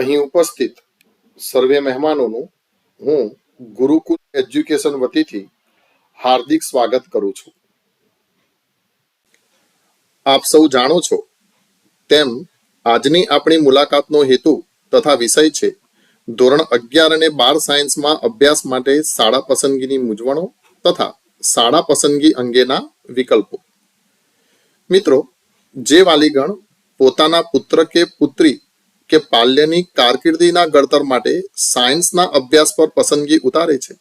અહીં ઉપસ્થિત સર્વે મહેમાનોનું હું ગુરુકુલ એજ્યુકેશન વતીથી હાર્દિક સ્વાગત કરું છું. આપ સૌ જાણો છો તેમ આજની આપણી મુલાકાતનો હેતુ તથા વિષય છે ધોરણ અગિયાર અને બાર સાયન્સમાં અભ્યાસ માટે શાળા પસંદગીની મૂંઝવણો તથા શાળા પસંદગી અંગેના વિકલ્પો. મિત્રો, જે વાલીગણ પોતાના પુત્ર કે પુત્રી કે પાલ્યની કારકિર્દીના ઘડતર માટે સાયન્સના અભ્યાસ પર પસંદગી ઉતારે છે.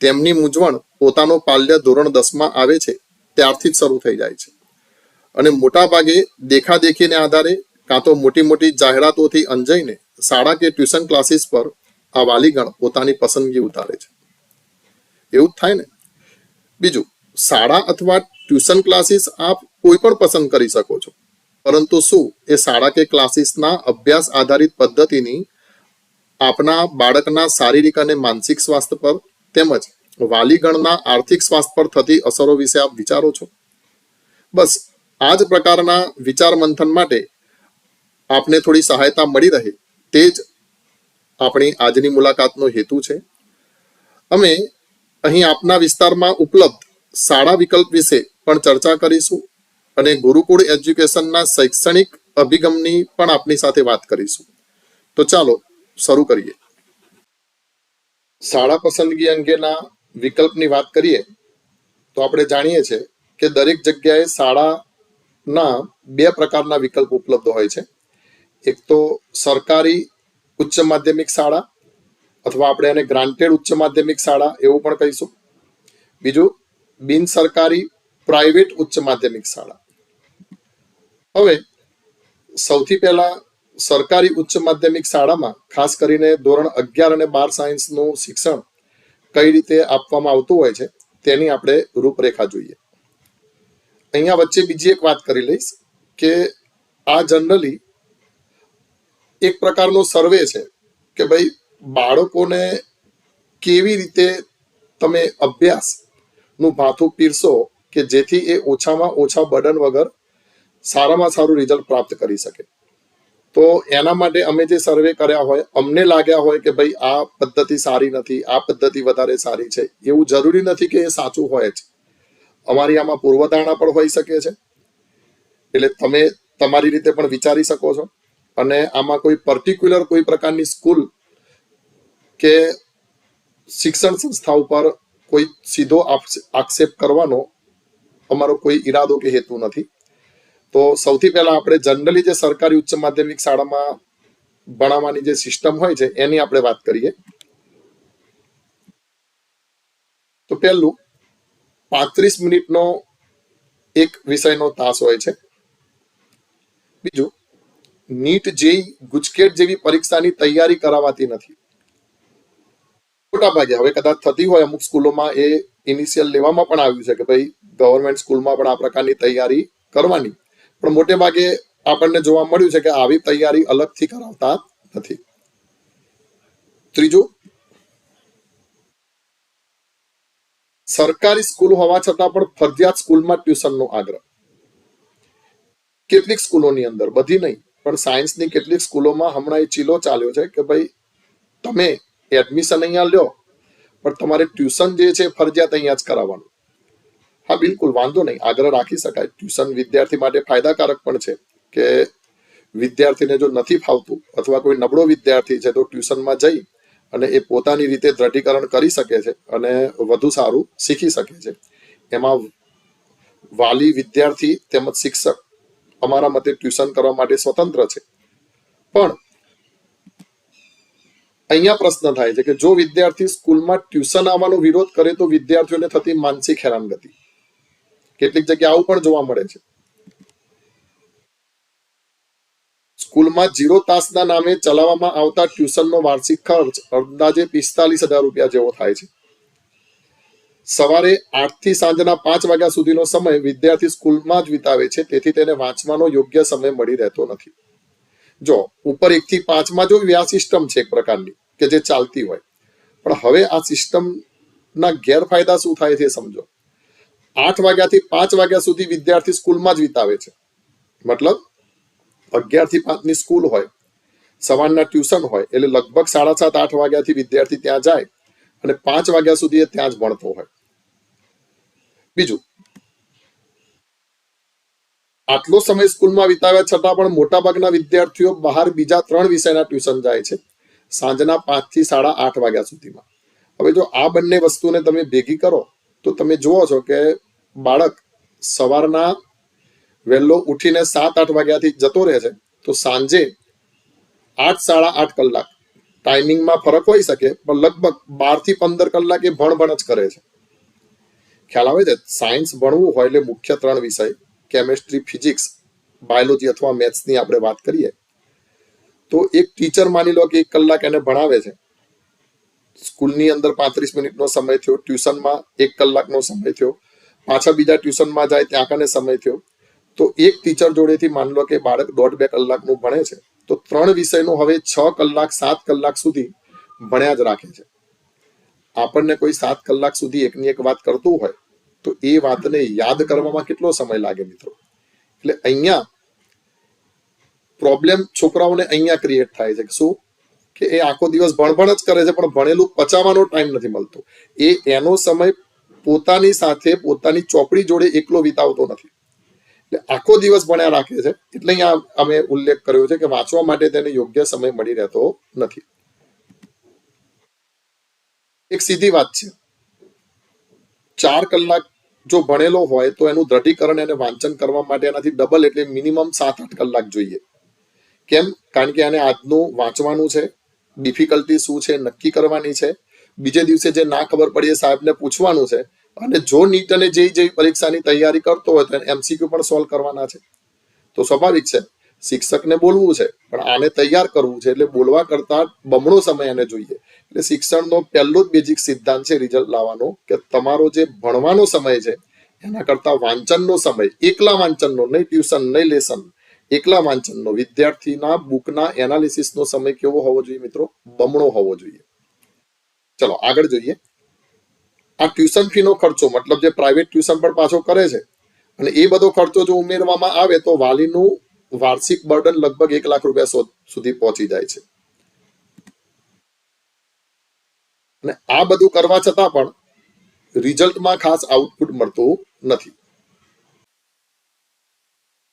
તેમની મૂંઝવણ પોતાનો પાલ્ય ધોરણ દસમાં આવે છે, ત્યારથી જ શરૂ થઈ જાય છે. અને મોટા ભાગે દેખાદેખીને આધારે કાં તો મોટી મોટી જાહેરાતોથી અંજાઈને શાળા કે ટ્યુશન ક્લાસીસ પર આ વાલીગણ પોતાની પસંદગી ઉતારે છે. એવું જ થાય ને? બીજું, શાળા અથવા ટ્યુશન ક્લાસીસ આપ કોઈ પણ પસંદ કરી શકો છો. પરંતુ શું એ શાળા કે ક્લાસીસના અભ્યાસ આધારિત પદ્ધતિની આપના બાળકના શારીરિક અને માનસિક સ્વાસ્થ્ય પર તેમજ વાલીગણના આર્થિક સ્વાસ્થ્ય પર થતી અસરો વિશે આપ વિચારો છો? બસ, આ જ પ્રકારના વિચાર મંથન માટે આપને થોડી સહાયતા મળી રહે તે જ આપણી આજની મુલાકાતનો હેતુ છે. અમે અહીં આપના વિસ્તારમાં ઉપલબ્ધ શાળા વિકલ્પ વિશે પણ ચર્ચા કરીશું. અને ગુરુકુળ એજ્યુકેશનના શૈક્ષણિક અભિગમની પણ આપની સાથે વાત કરીશું. તો ચાલો, શરૂ કરીએ. શાળા પસંદગી અંગેના વિકલ્પની વાત કરીએ, તો આપણે જાણીએ છીએ કે દરેક જગ્યાએ શાળાના બે પ્રકારના વિકલ્પ ઉપલબ્ધ હોય છે. એક તો સરકારી ઉચ્ચ માધ્યમિક શાળા, અથવા આપણે એને ગ્રાન્ટેડ ઉચ્ચ માધ્યમિક શાળા એવું પણ કહીશું. બીજું બિન સરકારી પ્રાઇવેટ ઉચ્ચ માધ્યમિક શાળા. હવે, સૌથી પહેલા સરકારી ઉચ્ચ માધ્યમિક શાળામાં, ખાસ કરીને ધોરણ અગિયાર અને બાર સાયન્સનું શિક્ષણ કઈ રીતે આપવામાં આવતું હોય છે, તેની આપણે રૂપરેખા જોઈએ. અહીંયા વચ્ચે બીજી એક વાત કરી લઈશ કે આ જનરલી એક પ્રકારનો સર્વે છે કે ભાઈ બાળકોને કેવી રીતે તમે અભ્યાસનું ભાથું પીરશો કે જેથી એ ઓછામાં ઓછા બર્ડન વગર સારામાં સારું રિઝલ્ટ પ્રાપ્ત કરી શકે. તો એના માટે અમે જે સર્વે કર્યા હોય, અમને લાગ્યા હોય કે ભાઈ આ પદ્ધતિ સારી નથી, આ પદ્ધતિ વધારે સારી છે, એવું જરૂરી નથી કે એ સાચું હોય જ. અમારી આમાં પૂર્વધારણા પણ હોઈ શકે છે. એટલે તમે તમારી રીતે પણ વિચારી શકો છો. અને આમાં કોઈ પર્ટિક્યુલર કોઈ પ્રકારની સ્કૂલ કે શિક્ષણ સંસ્થા ઉપર કોઈ સીધો આક્ષેપ કરવાનો અમારો કોઈ ઈરાદો કે હેતુ નથી. તો સૌથી પહેલા આપણે જનરલી જે સરકારી ઉચ્ચ માધ્યમિક શાળામાં ભણાવવાની જે સિસ્ટમ હોય છે, એની આપણે વાત કરીએ. તો પહેલું, પાંત્રીસ મિનિટનો એક વિષયનો તાસ હોય છે. બીજું, નીટ જેઈ ગુજકેટ જેવી પરીક્ષાની તૈયારી કરાવાતી નથી. મોટા ભાગે હવે કદાચ થતી હોય, અમુક સ્કૂલોમાં એ ઇનિશિયલ લેવામાં પણ આવ્યું છે કે ભાઈ ગવર્મેન્ટ સ્કૂલમાં પણ આ પ્રકારની તૈયારી કરવાની. પણ મોટે ભાગે આપણને જોવા મળ્યું છે કે આવી તૈયારી અલગથી કરાવતા નથી. ત્રીજું, સરકારી સ્કૂલ હોવા છતાં પણ ફરજિયાત સ્કૂલમાં ટ્યુશનનો આગ્રહ. કેટલીક સ્કૂલોની અંદર, બધી નહીં, પણ સાયન્સની કેટલીક સ્કૂલોમાં હમણાં એ ચીલો ચાલ્યો છે કે ભાઈ, તમે એડમિશન અહીંયા લ્યો, પણ તમારે ટ્યુશન જે છે ફરજિયાત અહીંયા જ કરાવવાનું. હા, બિલકુલ, વાંધો નહીં. આગ્રહ રાખી શકાય. ટ્યુશન વિદ્યાર્થી માટે ફાયદાકારક પણ છે કે વિદ્યાર્થીને જો નથી ફાવતું અથવા કોઈ નબળો વિદ્યાર્થી છે તો ટ્યુશનમાં જઈ અને એ પોતાની રીતે દ્રઢીકરણ કરી શકે છે અને વધુ સારું શીખી શકે છે. એમાં વાલી વિદ્યાર્થી તેમજ શિક્ષક અમારા મતે ટ્યુશન કરવા માટે સ્વતંત્ર છે. પણ અહીંયા પ્રશ્ન થાય છે કે જો વિદ્યાર્થી સ્કૂલમાં ટ્યુશન આવવાનો વિરોધ કરે તો વિદ્યાર્થીઓને થતી માનસિક હેરાનગતિ. કેટલીક જગ્યાએ આવું પણ જોવા મળે છે. સ્કૂલમાં જીરો તાસના નામે ચલાવવામાં આવતા ટ્યુશનનો વાર્ષિક ખર્ચ અંદાજે પિસ્તાલીસ હજાર રૂપિયા જેવો થાય છે. સવારે આઠથી સાંજના પાંચ વાગ્યા સુધીનો સમય વિદ્યાર્થી સ્કૂલમાં જ વિતાવે છે, તેથી તેને વાંચવાનો યોગ્ય સમય મળી રહેતો નથી. જો, ઉપર એક થી પાંચમાં જો વ્યા સિસ્ટમ છે એક પ્રકારની, કે જે ચાલતી હોય. પણ હવે આ સિસ્ટમના ગેરફાયદા શું થાય છે સમજો. આઠ વાગ્યાથી પાંચ વાગ્યા સુધી વિદ્યાર્થી સ્કૂલમાં જ વિતાવે છે. મતલબ અગિયારથી પાંચની સ્કૂલ હોય, સવારના ટ્યુશન હોય, એટલે લગભગ સાડા સાત, આઠ વાગ્યાથી વિદ્યાર્થી ત્યાં જાય અને પાંચ વાગ્યા સુધી એ ત્યાં જ ભણતો હોય. બીજું, આટલો સમય સ્કૂલમાં વિતાવ્યા છતાં પણ મોટાભાગના વિદ્યાર્થીઓ બહાર બીજા ત્રણ વિષયના ટ્યુશન જાય છે, સાંજના પાંચથી સાડા આઠ વાગ્યા સુધીમાં. હવે જો આ બંને વસ્તુને તમે ભેગી કરો તો તમે જુઓ છો કે બાળક સવારના વહેલો ઉઠીને સાત, આઠ વાગ્યાથી જતો રહે છે, તો સાંજે આઠ, સાડા આઠ કલાક ટાઈમિંગમાં ફરક હોઈ શકે, પણ લગભગ બારથી પંદર કલાક એ ભણ ભણ જ કરે છે. ખ્યાલ આવે છે? સાયન્સ ભણવું હોય એટલે મુખ્ય ત્રણ વિષય કેમેસ્ટ્રી ફિઝિક્સ બાયોલોજી અથવા મેથ્સની આપણે વાત કરીએ, તો એક ટીચર માની લો કે એક કલાક એને ભણાવે છે. સ્કૂલની અંદર પાંત્રીસ મિનિટનો સમય થયો, ટ્યુશનમાં એક કલાકનો સમય થયો, પાછા બીજા ટ્યુશનમાં જાય ત્યાં કને સમય થયો. તો એક ટીચર જોડેથી માની લો કે બાળક દોઢ બે કલાકનું ભણે છે. તો ત્રણ વિષયનું હવે છ કલાક, સાત કલાક સુધી ભણ્યા જ રાખે છે. આપણને કોઈ સાત કલાક સુધી એકની એક વાત કરતું હોય, તો એ વાતને યાદ કરવામાં કેટલો સમય લાગે મિત્રો? એટલે અહીંયા પ્રોબ્લેમ છોકરાઓને અહીંયા ક્રિએટ થાય છે શું? કે એ આખો દિવસ ભણભણ જ કરે છે, પણ ભણેલું પચાવવાનો ટાઈમ નથી મળતો. એ એનો સમય પોતાની સાથે, પોતાની ચોપડી જોડે એકલો વિતાવતો નથી. આખો દિવસ ભણ્યા રાખે છે, એટલે અહીંયા અમે ઉલ્લેખ કર્યો છે કે વાંચવા માટે તેને યોગ્ય સમય મળી રહેતો નથી. એક સીધી વાત છે. ચાર કલાક જો ભણેલો હોય તો એનું દ્રઢીકરણ એને વાંચન કરવા માટે એનાથી ડબલ એટલે મિનિમમ સાત આઠ કલાક જોઈએ. કેમ? કારણ કે આને આજનું વાંચવાનું છે ડિફિકલ્ટી શું છે, નક્કી કરવાની છે. બીજે દિવસે જે ના ખબર પડી સાહેબને પૂછવાનું છે. અને જો નીટ અને જે જેવી પરીક્ષાની તૈયારી કરતો હોય તો એમસીક્યુ પણ સોલ્વ કરવાના છે. તો સ્વાભાવિક છે, શિક્ષકને બોલવું છે, પણ આને તૈયાર કરવું છે. એટલે બોલવા કરતા બમણો સમય એને જોઈએ. એટલે શિક્ષણનો પહેલો જ બેઝિક સિદ્ધાંત છે રિઝલ્ટ લાવવાનો, કે તમારો જે ભણવાનો સમય છે, એના કરતા વાંચનનો સમય, એકલા વાંચનનો, નહીં ટ્યુશન નહીં લેસન એકલા વાંચનનો. વિદ્યાર્થીના બુકના એનાલિસિસનો સમય કેવો હોવો જોઈએ મિત્રો? બમણો હોવો જોઈએ. ચલો, આગળ જોઈએ. આ ટ્યુશન ફીનો ખર્ચો, મતલબ જે પ્રાઇવેટ ટ્યુશન પણ પાછો કરે છે અને એ બધો ખર્ચો જો ઉમેરવામાં આવે તો વાલીનું વાર્ષિક બર્ડન લગભગ એક લાખ રૂપિયા સુધી પહોંચી જાય છે. અને આ બધું કરવા છતાં પણ રિઝલ્ટમાં ખાસ આઉટપુટ મળતું નથી.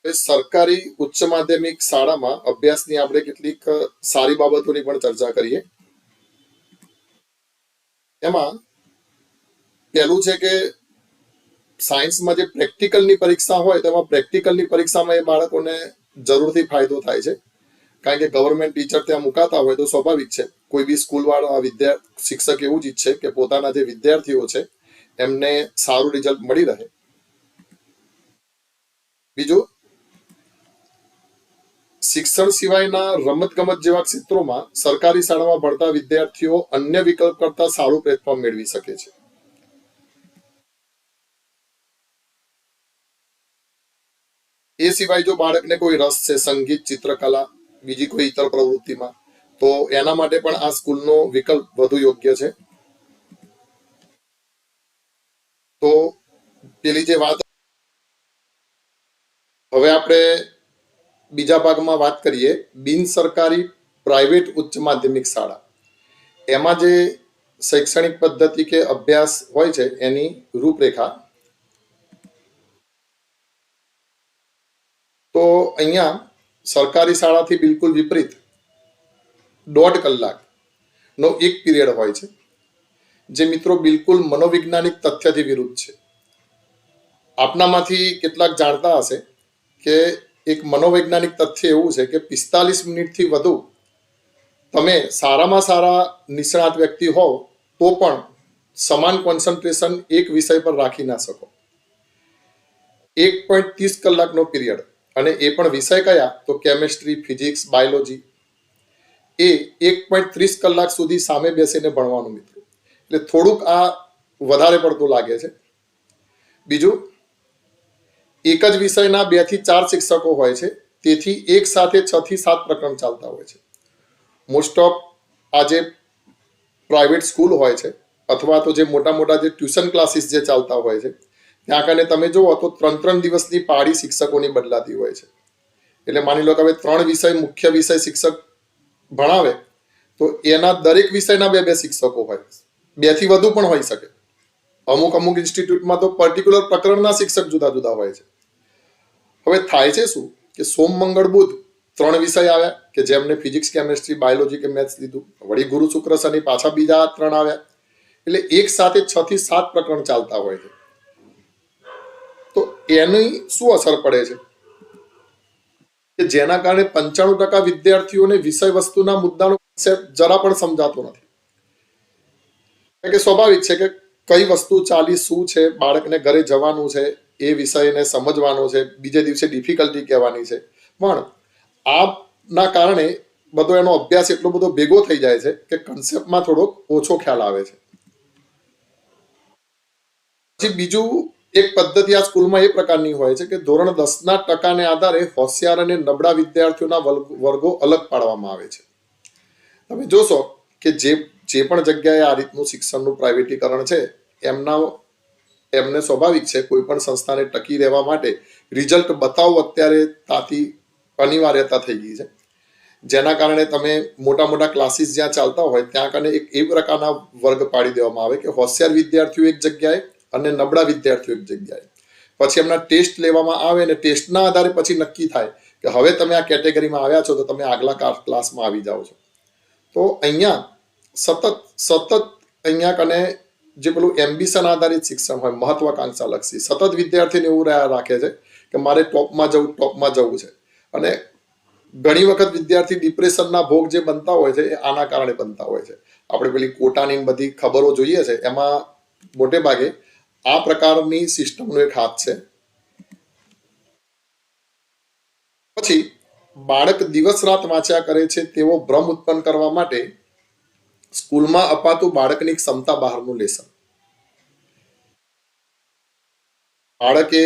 સરકારી ઉચ્ચ માધ્યમિક શાળામાં અભ્યાસની આપણે કેટલીક સારી બાબતોની પણ ચર્ચા કરીએ. એમાં પહેલું છે કે સાયન્સમાં જે પ્રેક્ટિકલની પરીક્ષા હોય, તેમાં પ્રેક્ટિકલની પરીક્ષામાં એ બાળકોને જરૂરથી ફાયદો થાય છે. કારણ કે ગવર્મેન્ટ ટીચર ત્યાં મુકાતા હોય તો સ્વાભાવિક છે. કોઈ બી સ્કૂલ આ વિદ્યાર્થી શિક્ષક એવું જ ઈચ્છે કે પોતાના જે વિદ્યાર્થીઓ છે, એમને સારું રિઝલ્ટ મળી રહે. બીજું શિક્ષણ સિવાયના રમત ગમત જેવા ક્ષેત્રોમાં સરકારી શાળામાં ભણતા વિદ્યાર્થીઓ અન્ય વિકલ્પ કરતા સારું પ્લેટફોર્મ મેળવી શકે છે. એ સિવાય જો બાળકને કોઈ રસ છે સંગીત, ચિત્રકલા, બીજી કોઈ ઇતર પ્રવૃત્તિમાં, તો એના માટે પણ આ સ્કૂલનો વિકલ્પ વધુ યોગ્ય છે. તો પેલી જે વાત હવે આપણે બીજા ભાગમાં વાત કરીએ, બિન સરકારી પ્રાઇવેટ ઉચ્ચ માધ્યમિક શાળા. એમાં જે શૈક્ષણિક પદ્ધતિ કે અભ્યાસ હોય છે, એની રૂપરેખા. તો અહીંયા સરકારી શાળાથી બિલકુલ વિપરીત. દોઢ કલાકનો એક પીરિયડ હોય છે, જે મિત્રો બિલકુલ મનોવૈજ્ઞાનિક તથ્યથી વિરુદ્ધ છે. આપનામાંથી કેટલાક જાણતા હશે કે એક મનોવૈજ્ઞાનિક તથ્ય એવું છે કે પિસ્તાલીસ મિનિટથી વધુ તમે સારામાં સારા નિષ્ણાત વ્યક્તિ હોવ તો પણ સમાન કોન્સન્ટ્રેશન એક વિષય પર રાખી ના શકો. એક પોઈન્ટ ત્રીસ કલાકનો પીરિયડ અને એ પણ વિષય કયા? તો કેમેસ્ટ્રી ફિઝિક્સ બાયોલોજી એ એક પોઈન્ટ ત્રીસ કલાક સુધી સામે બેસીને ભણવાનું મિત્રો. એટલે થોડુંક આ વધારે પડતું લાગે છે. બીજું એક જ વિષયના બેથી ચાર શિક્ષકો હોય છે. તેથી એક સાથે છ થી સાત પ્રકરણ ચાલતા હોય છે. મોસ્ટ ઓફ આ જે પ્રાઇવેટ સ્કૂલ હોય છે અથવા તો જે મોટા મોટા જે ટ્યુશન ક્લાસીસ જે ચાલતા હોય છે, ત્યાં કને તમે જુઓ તો ત્રણ ત્રણ દિવસની પાળી શિક્ષકોની બદલાતી હોય છે. એટલે માની લો કે હવે ત્રણ વિષય મુખ્ય વિષય શિક્ષક ભણાવે, તો એના દરેક વિષયના બે બે શિક્ષકો હોય. બેથી વધુ પણ હોઈ શકે. અમુક અમુક ઇન્સ્ટિટ્યૂટમાં તો પર્ટિક્યુલર પ્રકરણના શિક્ષક જુદા જુદા હોય છે. હવે થાય છે શું? કે સોમ, મંગળ, બુધ ત્રણ વિષય આવ્યા કે જેમને ફિઝિક્સ, કેમેસ્ટ્રી, બાયોલોજી કે મેથ્સ લીધું. વળી ગુરુ, શુક્ર, શનિ પાછા બીજા ત્રણ આવ્યા. એટલે એક સાથે છ થી સાત પ્રકરણ ચાલતા હોય છે. તો એની શું અસર પડે છે? કે જેના કારણે પંચાણું ટકા વિદ્યાર્થીઓને વિષય વસ્તુના મુદ્દાનો concept જરા પણ સમજાતો નથી. કે સ્વાભાવિક છે કે કઈ વસ્તુ ચાલી શું છે? બાળકને ઘરે જવાનું છે. એ વિષયને સમજવાનો છે, બીજે દિવસે ડિફિકલ્ટી કહેવાની છે. પણ આપના કારણે બધો એનો અભ્યાસ એટલો બધો ભેગો થઈ જાય છે કે કન્સેપ્ટમાં થોડોક ઓછો ખ્યાલ આવે છે. પછી બીજું એક પદ્ધતિ આ સ્કૂલમાં એ પ્રકારની હોય છે કે ધોરણ દસના ટકાને આધારે હોશિયાર અને નબળા વિદ્યાર્થીઓના વર્ગ- અલગ પાડવામાં આવે છે. તમે જોશો કે જે જે પણ જગ્યાએ આ રીતનું શિક્ષણનું પ્રાઇવેટીકરણ છે, એમના એમને સ્વાભાવિક છે, કોઈ પણ સંસ્થાને ટકી રહેવા માટે રિઝલ્ટ બતાવવું અત્યારે તાતી અનિવાર્યતા થઈ ગઈ છે. જેના કારણે તમે મોટા મોટા ક્લાસીસ જ્યાં ચાલતા હોય, ત્યાં કને એક એ પ્રકારના વર્ગ પાડી દેવામાં આવે કે હોશિયાર વિદ્યાર્થીઓ એક જગ્યાએ અને નબળા વિદ્યાર્થીઓ એક જગ્યાએ. પછી એમના ટેસ્ટ લેવામાં આવે અને ટેસ્ટના આધારે પછી નક્કી થાય કે હવે તમે આ કેટેગરીમાં આવ્યા છો તો તમે આગલા ક્લાસમાં આવી જાઓ છો. તો અહીંયા સતત સતત અહીંયા કને જે પેલું એમ્બિશન આધારિત શિક્ષણ હોય, મહત્વાકાંક્ષા લક્ષી. સતત વિદ્યાર્થીને એવું રાખે છે કે મારે ટોપમાં જવું ટોપમાં જવું છે. અને ઘણી વખત વિદ્યાર્થી ડિપ્રેશનના ભોગ જે બનતા હોય છે, એ આના કારણે બનતા હોય છે. આપણે પેલી કોટાની બધી ખબરો જોઈએ છે, એમાં મોટે ભાગે આ પ્રકારની સિસ્ટમનો એક હાથ છે. પછી બાળક દિવસ રાત વાંચ્યા કરે છે તેવો ભ્રમ ઉત્પન્ન કરવા માટે સ્કૂલમાં અપાતું બાળકની ક્ષમતા બહારનું લેસન બાળકે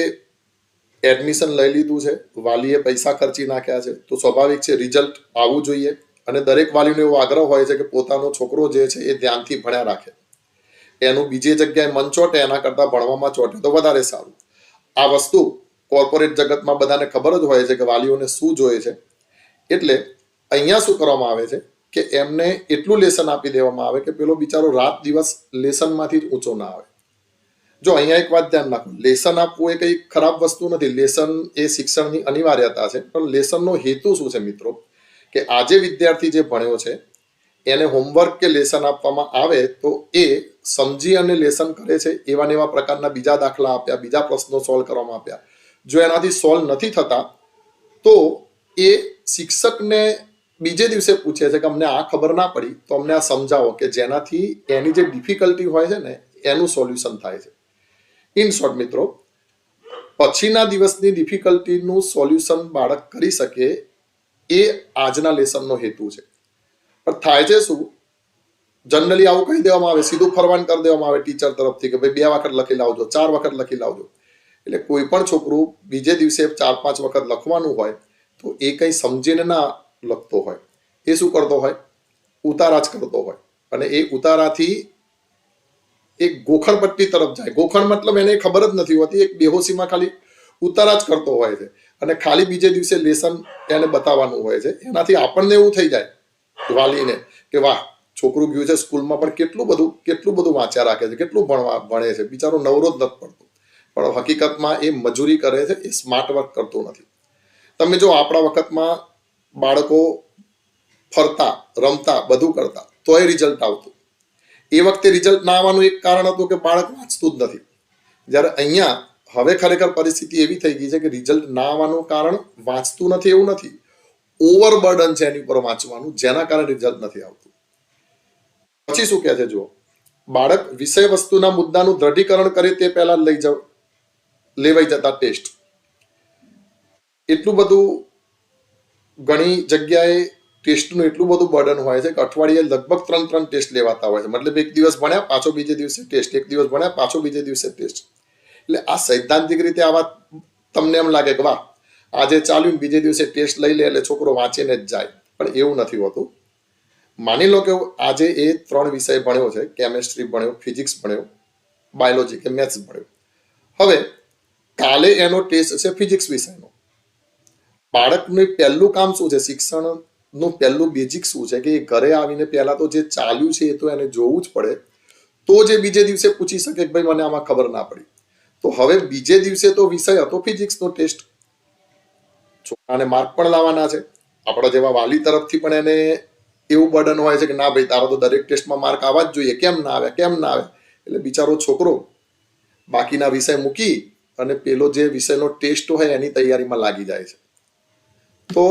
એડમિશન લઈ લીધું છે, વાલીએ પૈસા ખર્ચી નાખ્યા છે, તો સ્વાભાવિક છે રિઝલ્ટ આવવું જોઈએ અને દરેક વાલીનો એવો આગ્રહ હોય છે કે પોતાનો છોકરો જે છે એ ધ્યાનથી ભણ્યા રાખે. એનું બીજી જગ્યાએ મન ચોટે, એના કરતાં ભણવામાં ચોટે તો વધારે સારું. આ વસ્તુ કોર્પોરેટ જગતમાં બધાને ખબર જ હોય છે કે વાલીઓને શું જોઈએ છે. એટલે અહીંયા શું કરવામાં આવે છે? કે એમને એટલું લેસન આપી દેવામાં આવે કે પેલો બિચારો રાત દિવસ લેસનમાંથી જ ઊંચો ના આવે જો અહીંયા એક વાત ધ્યાન રાખો, લેસન આપવું એ કઈ ખરાબ વસ્તુ નથી. લેસન એ શિક્ષણની અનિવાર્યતા છે. પણ લેસનનો હેતુ શું છે મિત્રો? કે આજે વિદ્યાર્થી જે ભણ્યો છે, એને હોમવર્ક કે લેસન આપવામાં આવે તો એ સમજી અને લેસન કરે છે, એવા ને એવા પ્રકારના બીજા દાખલા આપ્યા, બીજા પ્રશ્નો સોલ્વ કરવામાં આપ્યા જો એનાથી સોલ્વ નથી થતા, તો એ શિક્ષકને બીજે દિવસે પૂછે છે કે અમને આ ખબર ના પડી, તો અમને આ સમજાવો કે જેનાથી એની જે ડિફિકલ્ટી હોય છે ને, એનું સોલ્યુશન થાય છે. ઇન શોર્ટ મિત્રો, પછીના દિવસની ડિફિકલ્ટીનું સોલ્યુશન બાળક કરી શકે એ આજના લેસનનો હેતુ છે. પણ થાય છે શું? જનરલી આવું કહી દેવામાં આવે, સીધું ફરવાન કરી દેવામાં આવે ટીચર તરફથી કે ભાઈ બે વખત લખી લાવજો, ચાર વખત લખી લાવજો. એટલે કોઈ પણ છોકરું બીજે દિવસે ચાર પાંચ વખત લખવાનું હોય, તો એ કંઈ સમજીને ના લખતો હોય. એ શું કરતો હોય? ઉતારા જ કરતો હોય. અને એ ઉતારાથી એક ગોખણપટ્ટી તરફ જાય. ગોખણ મતલબ એને ખબર જ નથી હોતી. એક બેહોશીમાં ખાલી ઉતારા જ કરતો હોય છે. અને ખાલી બીજે દિવસે લેસન એને બતાવવાનું હોય છે. એનાથી આપણને એવું થઈ જાય, વાલીને, કે વાહ, છોકરું ગયું છે સ્કૂલમાં, પણ કેટલું બધું કેટલું બધું વાંચ્યા રાખે છે. કેટલું ભણવા, ભણે છે. બિચારો નવરો જ નથી પડતો. પણ હકીકતમાં એ મજૂરી કરે છે. એ સ્માર્ટ વર્ક કરતો નથી. તમે જો આપણા વખતમાં બાળકો ફરતા, રમતા, બધું કરતા. તોય રિઝલ્ટ આવતું. એ વખતે રિઝલ્ટ ના આવવાનું એક કારણ હતું કે બાળક વાંચતું જ નથી. જ્યારે અહીંયા હવે ખરેખર પરિસ્થિતિ એવી થઈ ગઈ છે કે રિઝલ્ટ ના આવવાનું કારણ વાંચતું નથી એવું નથી. ઓવરબર્ડન છે એની ઉપર વાંચવાનું, જેના કારણે રિઝલ્ટ નથી આવતું. પછી શું કહે છે જુઓ. બાળક વિષય વસ્તુના મુદ્દાનું દ્રઢીકરણ કરે તે પહેલા લઈ જાવ, લેવાઈ જતા ટેસ્ટ. એટલું બધું ઘણી જગ્યાએ ટેસ્ટનું એટલું બધું બર્ડન હોય છે કે અઠવાડિયે લગભગ ત્રણ ત્રણ ટેસ્ટ લેવાતા હોય છે. મતલબ એક દિવસ ભણ્યા, પાછો બીજે દિવસે ટેસ્ટ. એક દિવસ ભણ્યા, પાછો બીજે દિવસે ટેસ્ટ. એટલે આ સૈદ્ધાંતિક રીતે આ વાત તમને એમ લાગે કે વાહ, આજે ચાલ્યું બીજે દિવસે ટેસ્ટ લઈ લે એટલે છોકરો વાંચીને જ જાય. પણ એવું નથી હોતું. માની લો કે આજે એ ત્રણ વિષય ભણ્યો છે. કેમેસ્ટ્રી ભણ્યો ફિઝિક્સ ભણ્યો બાયોલોજી કે મેથ્સ ભણ્યો. હવે કાલે એનો ટેસ્ટ છે ફિઝિક્સ વિષયનો. બાળકનું પહેલું કામ શું છે? શિક્ષણનું પહેલું બેઝિક શું છે? કે એ ઘરે આવીને પહેલા તો જે ચાલ્યું છે એ તો એને જોવું જ પડે. તો જે બીજે દિવસે પૂછી શકે કે ભાઈ મને આમાં ખબર ના પડી. તો હવે બીજે દિવસે તો વિષય હતો ફિઝિક્સનો ટેસ્ટ છોકરાને માર્ક પણ લાવવાના છે. આપણા જેવા વાલી તરફથી પણ એને એવું બર્ડન હોય છે કે ના ભાઈ, તારો તો દરેક ટેસ્ટમાં માર્ક આવવા જ જોઈએ. કેમ ના આવે? કેમ ના આવે? એટલે બિચારો છોકરો બાકીના વિષય મૂકી અને પેલો જે વિષયનો ટેસ્ટ હોય એની તૈયારીમાં લાગી જાય છે. તો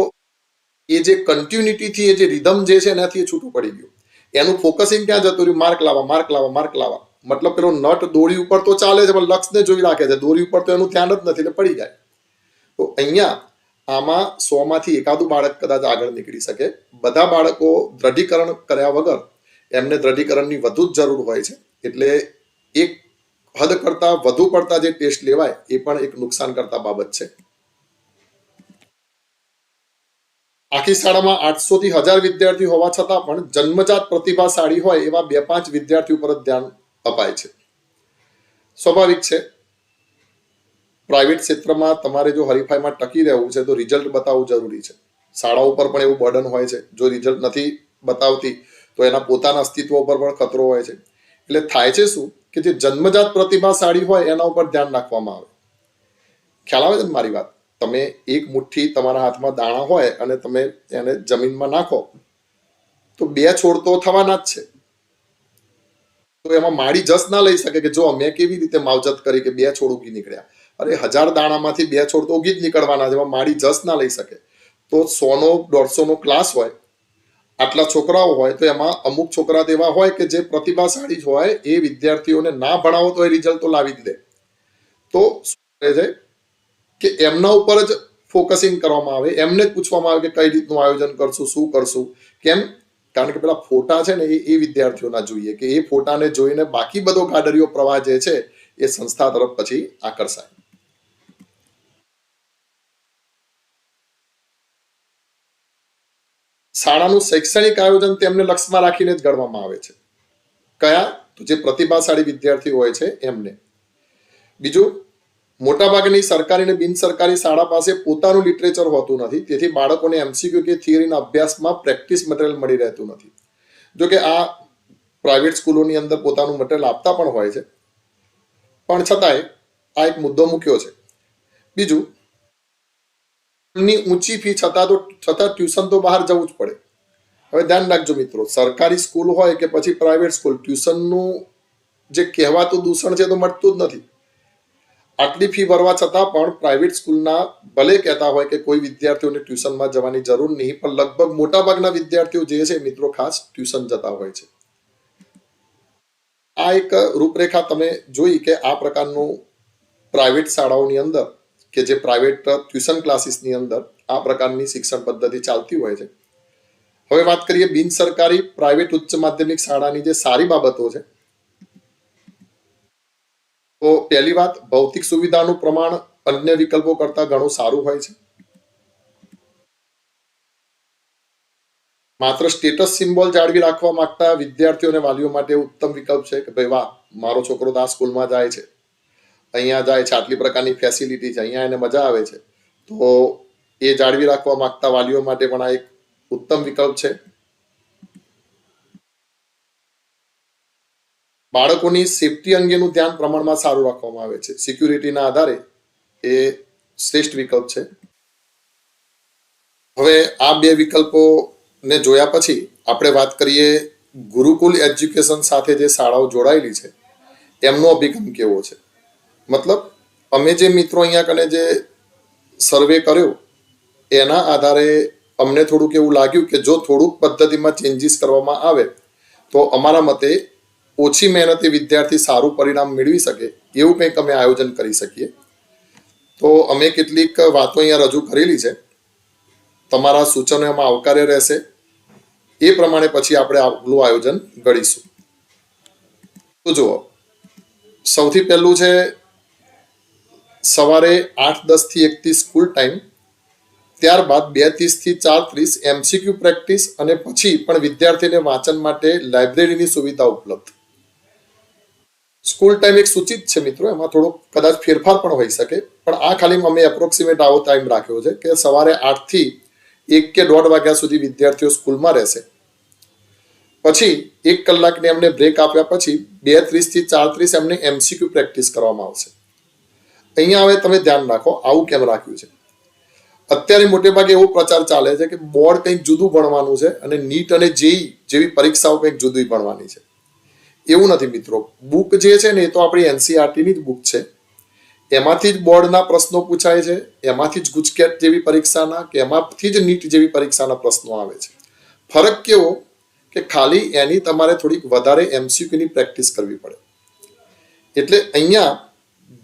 એ જે કન્ટિન્યુટીથી એ જે રિધમ જે છે એનાથી એ છૂટું પડી ગયું. એનું ફોકસિંગ ક્યાં જતું રહ્યું? માર્ક લાવવા માર્ક લાવવા માર્ક લાવવા. મતલબ પેલો નટ દોરી ઉપર તો ચાલે છે, પણ લક્ષને જોઈ રાખે છે. દોરી ઉપર તો એનું ધ્યાન જ નથી, એટલે પડી જાય. તો અહીંયા આમાં સો માંથી એકાદું બાળક કદાચ આગળ નીકળી શકે. બધા બાળકો દ્રઢીકરણ કર્યા વગર એમને દ્રઢીકરણની વધુ જ જરૂર હોય છે. એટલે એક હદ કરતા વધુ પડતા જે ટેસ્ટ લેવાય, એ પણ એક નુકસાન કરતા બાબત છે. આખી શાળામાં આઠસો થી હજાર વિદ્યાર્થી હોવા છતાં પણ જન્મજાત પ્રતિભાશાળી હોય એવા બે પાંચ વિદ્યાર્થીઓ પર જ ધ્યાન અપાય છે. સ્વાભાવિક છે, પ્રાઇવેટ ક્ષેત્રમાં તમારે જો હરીફાઈમાં ટકી રહેવું છે તો રિઝલ્ટ બતાવવું જરૂરી છે. શાળા ઉપર પણ એવું બર્ડન હોય છે, જો રિઝલ્ટ નથી બતાવતી તો એના પોતાના અસ્તિત્વ ઉપર પણ ખતરો હોય છે. એટલે થાય છે શું કે જે જન્મજાત પ્રતિભાશાળી હોય એના ઉપર ધ્યાન રાખવામાં આવે. ખ્યાલ આવે છે મારી વાત? તમે એક મુઠ્ઠી તમારા હાથમાં દાણા હોય અને તમે એને જમીનમાં નાખો, તો બે છોડ તો થવાના જ છે. તો એમાં માળી જસ ના લઈ શકે કે જો મેં કેવી રીતે માવજત કરી કે બે છોડ ઉગી નીકળ્યા. અરે હજાર દાણામાંથી બે છોડ તો ઉગી જ નીકળવાના એમાં માળી જસ ના લઈ શકે. તો સોનો દોઢસો નો ક્લાસ હોય, આટલા છોકરાઓ હોય, તો એમાં અમુક છોકરા એવા હોય કે જે પ્રતિભાશાળી હોય, એ વિદ્યાર્થીઓને ના ભણાવો તો એ રિઝલ્ટ તો લાવી જ દે. તો શું છે? કે એમના ઉપર જ ફોકસિંગ કરવામાં આવે, એમને જ પૂછવામાં આવે કે કઈ રીતનું આયોજન કરશું, શું કરશું. કેમ? કારણ કે પેલા ફોટા છે ને એ એ વિદ્યાર્થીઓના જોઈએ કે એ ફોટાને જોઈને બાકી બધો કાડરીઓ પ્રવાહ જે છે એ સંસ્થા તરફ પછી આકર્ષાય. શાળાનું શૈક્ષણિક આયોજન તેમને લક્ષમાં રાખીને જ ગણવામાં આવે છે. કયા? તો જે પ્રતિભાશાળી વિદ્યાર્થી હોય છે એમને. બીજું મોટાભાગની સરકારી અને બિન સરકારી શાળા પાસે પોતાનું લિટરેચર હોતું નથી. તેથી બાળકોને એમસીક્યુ કે થિયરીના અભ્યાસમાં પ્રેક્ટિસ મટીરિયલ મળી રહેતું નથી. જોકે આ પ્રાઇવેટ સ્કૂલોની અંદર પોતાનું મટીરિયલ આપતા પણ હોય છે. પણ છતાંય આ એક મુદ્દો મૂક્યો છે. બીજું, એમની ઊંચી ફી છતાં તો, છતાં ટ્યુશન તો બહાર જવું જ પડે. હવે ધ્યાન રાખજો મિત્રો, સરકારી સ્કૂલ હોય કે પછી પ્રાઇવેટ સ્કૂલ, ટ્યુશનનું જે કહેવાતું દૂષણ છે તો મળતું જ નથી. આટલી ફી ભરવા છતાં પણ પ્રાઇવેટ સ્કૂલના ભલે કહેતા હોય કે કોઈ વિદ્યાર્થીઓને ટ્યુશનમાં જવાની જરૂર નહીં, પણ લગભગ મોટાભાગના વિદ્યાર્થીઓ જે છે મિત્રો ખાસ ટ્યુશન જતા હોય છે. આ એક રૂપરેખા તમે જોઈ કે આ પ્રકારનું પ્રાઇવેટ શાળાઓની અંદર કે જે પ્રાઇવેટ ટ્યુશન ક્લાસીસની અંદર આ પ્રકારની શિક્ષણ પદ્ધતિ ચાલતી હોય છે. હવે વાત કરીએ બિન સરકારી પ્રાઇવેટ ઉચ્ચ માધ્યમિક શાળાની જે સારી બાબતો છે તો પહેલી વાત, ભૌતિક સુવિધાનું પ્રમાણ અન્ય વિકલ્પો કરતા ઘણું સારું હોય છે. માત્ર સ્ટેટસ સિમ્બોલ જાળવી રાખવા માંગતા વિદ્યાર્થીઓ અને વાલીઓ માટે ઉત્તમ વિકલ્પ છે કે ભાઈ, વાહ, મારો છોકરો તો આ સ્કૂલમાં જાય છે. અહીંયા જાય છે, આટલી પ્રકારની ફેસિલિટી છે, અહીંયા એને મજા આવે છે. તો એ જાળવી રાખવા માંગતા વાલીઓ માટે પણ આ એક ઉત્તમ વિકલ્પ છે. બાળકોની સેફટી અંગેનું ધ્યાન પ્રમાણમાં સારું રાખવામાં આવે છે. સિક્યુરિટીના આધારે એ શ્રેષ્ઠ વિકલ્પ છે. હવે આ બે વિકલ્પોને જોયા પછી આપણે વાત કરીએ ગુરુકુલ એજ્યુકેશન સાથે જે શાળાઓ જોડાયેલી છે, એમનો અભિગમ કેવો છે? મતલબ, અમે જે મિત્રો અહીંયા કને જે સર્વે કર્યો, એના આધારે અમને થોડુંક એવું લાગ્યું કે જો થોડુંક પદ્ધતિમાં ચેન્જીસ કરવામાં આવે, તો અમારા મતે ઓછી મહેનતે વિદ્યાર્થી સારું પરિણામ મેળવી શકે એવું કંઈક અમે આયોજન કરી શકીએ. તો અમે કેટલીક વાતો અહીંયા રજૂ કરેલી છે. તમારા સૂચનો એમાં આવકાર્ય રહેશે. એ પ્રમાણે પછી આપણે આગલું આયોજન ઘડીશું તો જુઓ, સૌથી પહેલું છે, સવારે આઠ દસથી એક સ્કૂલ ટાઈમ, ત્યારબાદ બે ત્રીસથી ચાર ત્રીસ એમસીક્યુ પ્રેક્ટિસ અને પછી પણ વિદ્યાર્થીને વાંચન માટે લાઇબ્રેરીની સુવિધા ઉપલબ્ધ. સ્કૂલ ટાઈમ એક સૂચિત છે મિત્રો, એમાં થોડો કદાચ ફેરફાર પણ હોઈ શકે, પણ આ ખાલી અમે એપ્રોક્સિમેટ આવો ટાઈમ રાખ્યો છે કે સવારે આઠથી એક કે દોઢ વાગ્યા સુધી વિદ્યાર્થીઓ સ્કૂલમાં રહેશે. પછી એક કલાકની એમને બ્રેક આપ્યા પછી બે ત્રીસથી ચાર ત્રીસ એમને એમસીક્યુ પ્રેક્ટિસ કરવામાં આવશે. અહીંયા હવે તમે ધ્યાન રાખો, આવું કેમ રાખ્યું છે? અત્યારે મોટે ભાગે એવો પ્રચાર ચાલે છે કે બોર્ડ કંઈક જુદું ભણવાનું છે અને નીટ અને જેઈ જેવી પરીક્ષાઓ કંઈક જુદી ભણવાની છે. એવું નથી મિત્રો. બુક જે છે ને એ તો આપણી એનસીઆરટીની જ બુક છે. એમાંથી જ બોર્ડના પ્રશ્નો પૂછાય છે, એમાંથી જ ગુજકેટ જેવી પરીક્ષાના કે એમાંથી જ નીટ જેવી પરીક્ષાના પ્રશ્નો આવે છે. ફરક કેવો? કે ખાલી એની તમારે થોડીક વધારે એમસીક્યુની પ્રેક્ટિસ કરવી પડે. એટલે અહીંયા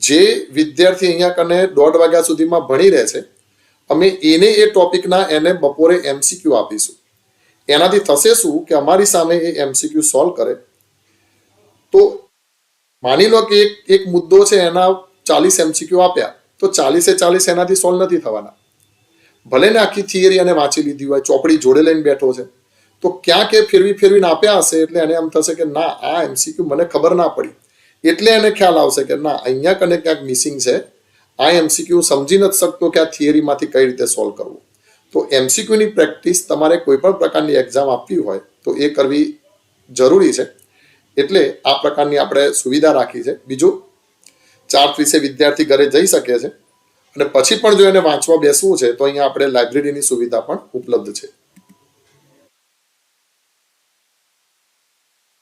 જે વિદ્યાર્થી અહીંયા કને દોઢ વાગ્યા સુધીમાં ભણી રહે છે, અમે એને એ ટોપિકના એને બપોરે એમસીક્યુ આપીશું. એનાથી થશે શું કે અમારી સામે એ એમસીક્યુ સોલ્વ કરે? તો માની લો કે એક એક મુદ્દો છે એના ચાલીસ એમસીક્યુ આપ્યા, તો ચાલીસે ચાલીસ એનાથી સોલ્વ નથી થવાના. ભલે ને આખી થિયરી એને વાંચી લીધી હોય, ચોપડી જોડે લઈને બેઠો છે, તો ક્યાંક એ ફેરવી ફેરવીને આપ્યા હશે એટલે એને એમ થશે કે ના, આ એમસીક્યુ મને ખબર ના પડી. એટલે એને ખ્યાલ આવશે કે ના, અહીંયા કને ક્યાંક મિસિંગ છે, આ એમસીક્યુ સમજી નથી શકતો કે આ થિયરીમાંથી કઈ રીતે સોલ્વ કરવું. તો એમસીક્યુની પ્રેક્ટિસ તમારે કોઈ પણ પ્રકારની એક્ઝામ આપવી હોય, તો એ કરવી જરૂરી છે. એટલે આ પ્રકારની આપણે સુવિધા રાખી છે. બીજું ચાર ત્રીસે વિદ્યાર્થી ઘરે જઈ શકે છે અને પછી પણ જો એને વાંચવા બેસવું છે, તો અહીંયા આપણે લાઇબ્રેરીની સુવિધા પણ ઉપલબ્ધ છે.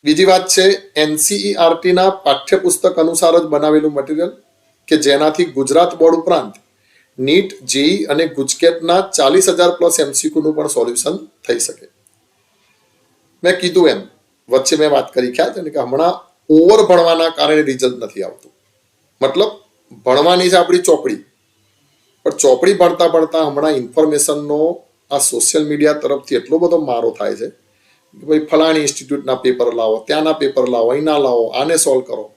બીજી વાત છે એનસીઈઆરટીના પાઠ્યપુસ્તક અનુસાર જ બનાવેલું મટીરિયલ કે જેનાથી ગુજરાત બોર્ડ ઉપરાંત નીટ, જેઈ અને ગુજકેટના ચાલીસ હજાર પ્લસ એમસીક્યુનું પણ સોલ્યુશન થઈ શકે. મેં કીધું એમ વચ્ચે મેં વાત કરી ખ્યાલ છે? કે હમણાં ઓવર ભણવાના કારણે રિઝલ્ટ નથી આવતું. મતલબ ભણવાની છે આપણી ચોપડી. પણ ચોપડી ભણતા ભણતા હમણાં ઇન્ફોર્મેશનનો આ સોશિયલ મીડિયા તરફથી એટલો બધો મારો થાય છે કે ભાઈ ફલાણી ઇન્સ્ટિટ્યૂટના પેપર લાવો, ત્યાંના પેપર લાવો, અહીંના લાવો, આને સોલ્વ કરો.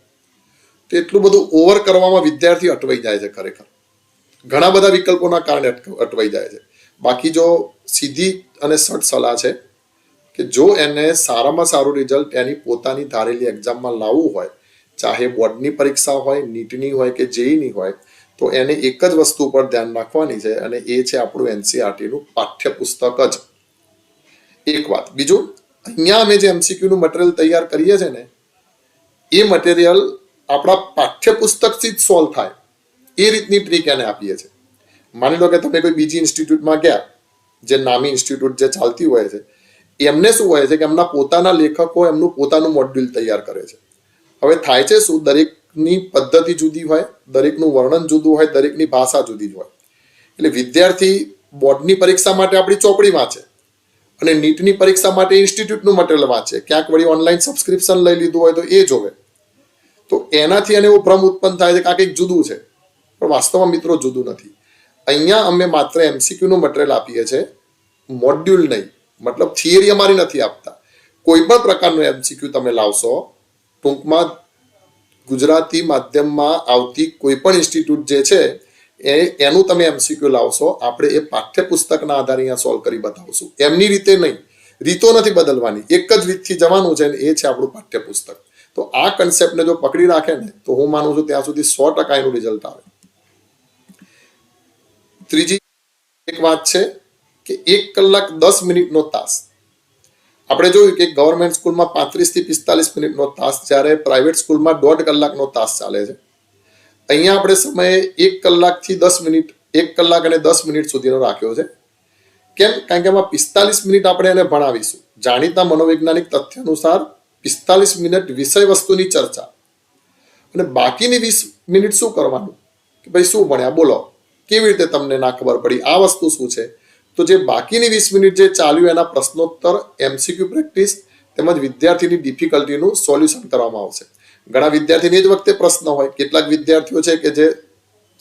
તો એટલું બધું ઓવર કરવામાં વિદ્યાર્થી અટવાઈ જાય છે ખરેખર. ઘણા બધા વિકલ્પોના કારણે અટવાઈ જાય છે. બાકી જો સીધી અને સટ સલાહ છે કે જો એને સારામાં સારું રિઝલ્ટ એની પોતાની ધારેલી એક્ઝામમાં લાવવું હોય, ચાહે બોર્ડની પરીક્ષા હોય, નીટની હોય કે જેઈની હોય, તો એને એક જ વસ્તુ પર ધ્યાન રાખવાની છે અને એ છે આપણું એનસીઆરટીનું પાઠ્યપુસ્તક જ. એક વાત. બીજું, અહીંયા અમે જે એમસીક્યુનું મટીરિયલ તૈયાર કરીએ છીએ ને, એ મટીરિયલ આપણા પાઠ્યપુસ્તકથી જ સોલ્વ થાય. એ રીતની ટ્રીક એને આપીએ છીએ માની લો કે તમે કોઈ બીજી ઇન્સ્ટિટ્યૂટમાં ગયા, જે નામી ઇન્સ્ટિટ્યૂટ જે ચાલતી હોય છે એમને શું હોય છે કે એમના પોતાના લેખકો એમનું પોતાનું મોડ્યુલ તૈયાર કરે છે. હવે થાય છે શું? દરેકની પદ્ધતિ જુદી હોય, દરેકનું વર્ણન જુદું હોય, દરેકની ભાષા જુદી હોય. એટલે વિદ્યાર્થી બોર્ડની પરીક્ષા માટે આપણી ચોપડી વાંચે અને નીટની પરીક્ષા માટે ઇન્સ્ટિટ્યૂટનું મટીરિયલ વાંચે ક્યાંક વળી ઓનલાઈન સબસ્ક્રિપ્શન લઈ લીધું હોય તો એ જોવે. તો એનાથી એને એવો ભ્રમ ઉત્પન્ન થાય છે કે આ કંઈક જુદું છે. પણ વાસ્તવમાં મિત્રો જુદું નથી. અહીંયા અમે માત્ર એમસીક્યુનું મટીરિયલ આપીએ છીએ. મોડ્યુલ નહીં. મતલબ થિયરી અમારી નથી આપતા. કોઈ પણ પ્રકારનું એમસીક્યુ તમે લાવશો, ટૂંકમાં ગુજરાતી માધ્યમમાં આવતી કોઈ પણ ઇન્સ્ટિટ્યૂટ જે છે, એ, એનું તમે એમસીક્યુ લાવશો, આપણે એ પાઠ્યપુસ્તકના આધારે અહીંયા સોલ્વ કરી બતાવશું. એમની રીતે નહીં. રીતો નથી બદલવાની. એક જ રીતથી જવાનું છે ને એ છે આપણું પાઠ્યપુસ્તક. તો આ કન્સેપ્ટને જો પકડી રાખે ને, તો હું માનું છું ત્યાં સુધી સો ટકા એનું રિઝલ્ટ આવે. ત્રીજી એક વાત છે કે એક કલાક દસ મિનિટનો તાસ. આપણે જોયું કે ગવર્મેન્ટ સ્કૂલમાં પાંત્રીસથી પિસ્તાલીસ મિનિટનો તાસ જ્યારે પ્રાઇવેટ સ્કૂલમાં દોઢ કલાકનો તાસ ચાલે છે. અહીંયા આપણે સમયે એક કલાકથી દસ મિનિટ, એક કલાક અને દસ મિનિટ સુધીનો રાખ્યો છે. કેમ? કારણ કે એમાં પિસ્તાલીસ મિનિટ આપણે એને ભણાવીશું. જાણીતા મનોવૈજ્ઞાનિક તથ્ય અનુસાર પિસ્તાલીસ મિનિટ વિષય વસ્તુની ચર્ચા. અને બાકીની વીસ મિનિટ શું કરવાનું? કે ભાઈ શું ભણ્યા? બોલો. કેવી રીતે તમને ના ખબર પડી? આ વસ્તુ શું છે? તો જે બાકીની વીસ મિનિટ જે ચાલ્યું એના પ્રશ્નોત્તર એમસીક્યુ પ્રેક્ટિસ તેમજ વિદ્યાર્થીની ડિફિકલ્ટીનું સોલ્યુશન કરવામાં આવશે. ઘણા વિદ્યાર્થીની જ વખતે પ્રશ્ન હોય, કેટલાક વિદ્યાર્થીઓ છે કે જે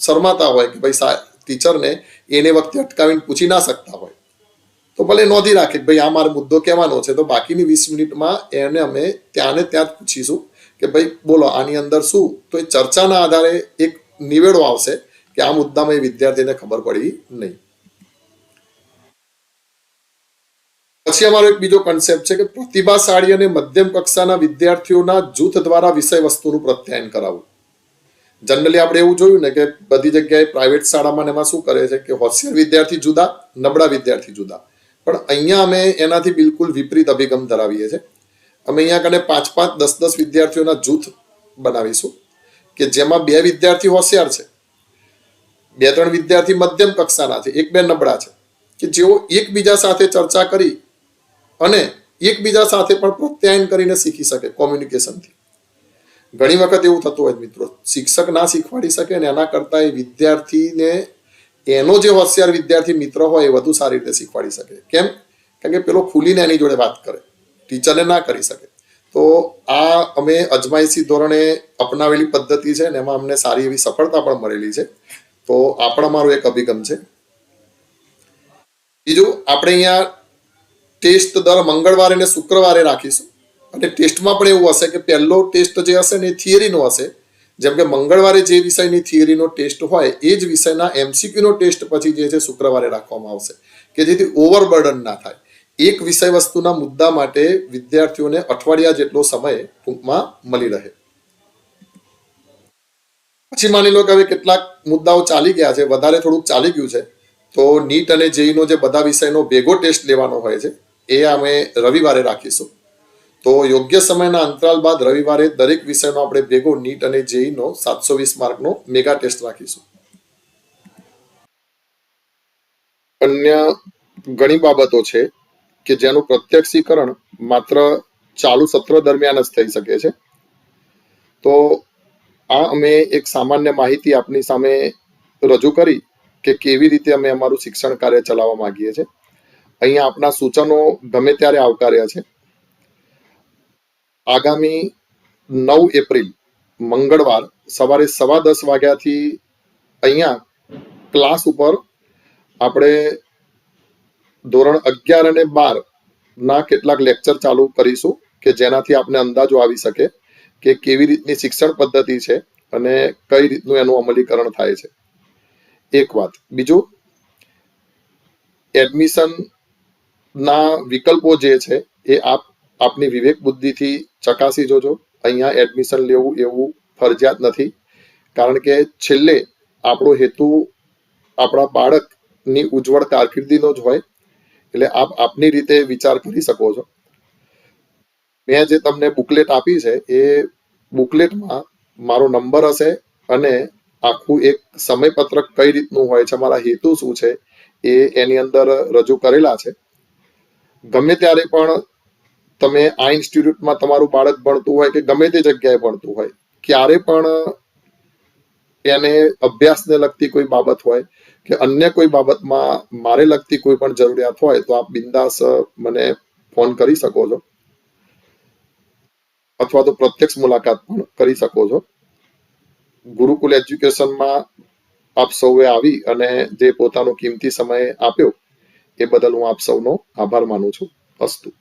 શરમાતા હોય કે ભાઈ ટીચરને એને વખતે અટકાવીને પૂછી ના શકતા હોય. તો ભલે નોંધી રાખે ભાઈ આ મારો મુદ્દો કહેવાનો છે, તો બાકીની વીસ મિનિટમાં એને અમે ત્યાંને ત્યાં જ પૂછીશું કે ભાઈ બોલો આની અંદર શું? તો એ ચર્ચાના આધારે એક નિવેડો આવશે કે આ મુદ્દામાં એ વિદ્યાર્થીને ખબર પડી નહીં. પછી અમારો એક બીજો કન્સેપ્ટ છે કે પ્રતિભાશાળી અને મધ્યમ કક્ષાના વિદ્યાર્થીઓના જૂથ દ્વારા વિષય વસ્તુનું પ્રત્યાયન કરાવવું. જનરલી આપણે એવું જોયું ને કે બધી જગ્યાએ પ્રાઇવેટ શાળામાં એમાં શું કરે છે કે હોશિયાર વિદ્યાર્થી જુદા, નબળા વિદ્યાર્થી જુદા. પણ અહીંયા અમે એનાથી બિલકુલ વિપરીત અભિગમ ધરાવીએ છીએ. અમે અહીંયા કને પાંચ પાંચ દસ દસ વિદ્યાર્થીઓના જૂથ બનાવીશું કે જેમાં બે વિદ્યાર્થી હોશિયાર છે, બે ત્રણ વિદ્યાર્થી મધ્યમ કક્ષાના છે, એક બે નબળા છે. કે જેઓ એકબીજા સાથે ચર્ચા કરી અને એકબીજા સાથે પણ પ્રત્યાયન કરીને શીખી શકે કોમ્યુનિકેશનથી ઘણી વખત એવું થતું હોય મિત્રો, શિક્ષક ના શીખવાડી શકે ને એના કરતાં એ વિદ્યાર્થીને, એનો જે હોશિયાર વિદ્યાર્થી મિત્ર હોય એ વધુ સારી રીતે શીખવાડી શકે. કેમ? કારણ કે પેલો ખુલીને એની જોડે વાત કરે. ટીચરને ના કરી શકે. તો આ અમે અજમાયશી ધોરણે અપનાવેલી પદ્ધતિ છે ને એમાં અમને સારી એવી સફળતા પણ મળેલી છે. તો આ પણ અમારો એક અભિગમ છે. બીજું, આપણે અહીંયા ટેસ્ટ દર મંગળવારે અને શુક્રવારે રાખીશું. અને ટેસ્ટમાં પણ એવું હશે કે પહેલો ટેસ્ટ જે હશે ને એ થિયરીનો હશે. જેમ કે મંગળવારે જે વિષયની થિયરીનો ટેસ્ટ હોય, એ જ વિષયના એમસીક્યુનો ટેસ્ટ પછી જે છે શુક્રવારે રાખવામાં આવશે. કે જેથી ઓવરબર્ડન ના થાય. એક વિષય વસ્તુના મુદ્દા માટે વિદ્યાર્થીઓને અઠવાડિયા જેટલો સમય ટૂંકમાં મળી રહે. પછી માની લો કે હવે કેટલાક મુદ્દાઓ ચાલી ગયા છે, વધારે થોડુંક ચાલી ગયું છે, તો નીટ અને જેઈનો જે બધા વિષયનો ભેગો ટેસ્ટ લેવાનો હોય છે એ અમે રવિવારે રાખીશું. તો યોગ્ય સમયના અંતરાલ બાદ રવિવારે દરેક વિષયનો આપણે ભેગો નીટ અને જેઈનો સાતસો વીસ માર્કનો મેગા ટેસ્ટ રાખીશું. અન્ય ઘણી બાબતો છે કે જેનું પ્રત્યક્ષીકરણ માત્ર ચાલુ સત્ર દરમિયાન જ થઈ શકે છે. તો આ અમે એક સામાન્ય માહિતી આપની સામે રજૂ કરી કે કેવી રીતે અમે અમારું શિક્ષણ કાર્ય ચલાવવા માંગીએ છીએ. અહીંયા આપના સૂચનો ગમે ત્યારે આવકાર્યા છે. આગામી નવ એપ્રિલ, મંગળવાર સવારે સવા દસ વાગ્યાથી અહીંયા ક્લાસ ઉપર આપણે ધોરણ અગિયાર અને બાર ના કેટલાક લેક્ચર ચાલુ કરીશું કે જેનાથી આપને અંદાજો આવી શકે કે કેવી રીતની શિક્ષણ પદ્ધતિ છે અને કઈ રીતનું એનું અમલીકરણ થાય છે. એક વાત. બીજું, એડમિશન ના વિકલ્પો જે છે, એ આપ, આપની વિવેક બુદ્ધિથી ચકાસી જોજો. અહીંયા એડમિશન લેવું એવું ફરજિયાત નથી. કારણ કે છેલ્લે આપણો હેતુ આપણા બાળકની ઉજ્જવળ કારકિર્દીનો જ હોય. એટલે આપ આપની રીતે વિચાર કરી શકો છો. મેં જે તમને બુકલેટ આપી છે, એ બુકલેટમાં મારો નંબર હશે અને આખું એક સમયપત્રક કઈ રીતનું હોય છે, મારા હેતુ શું છે, એ એની અંદર રજૂ કરેલા છે. ગમે ત્યારે પણ તમે આ ઇન્સ્ટિટ્યૂટમાં તમારું બાળક ભણતું હોય કે ગમે તે જગ્યાએ ભણતું હોય, ક્યારે પણ એને અભ્યાસને લગતી કોઈ બાબત હોય કે અન્ય કોઈ બાબતમાં મારે લગતી કોઈ પણ જરૂરિયાત હોય, તો આપ બિંદાસ મને ફોન કરી શકો છો. અથવા તો પ્રત્યક્ષ મુલાકાત પણ કરી શકો છો. ગુરુકુલ એજ્યુકેશનમાં આપ સૌએ આવી અને જે પોતાનો કિંમતી સમય આપ્યો એ બદલ હું આપ સૌનો આભાર માનું છું. અસ્તુ.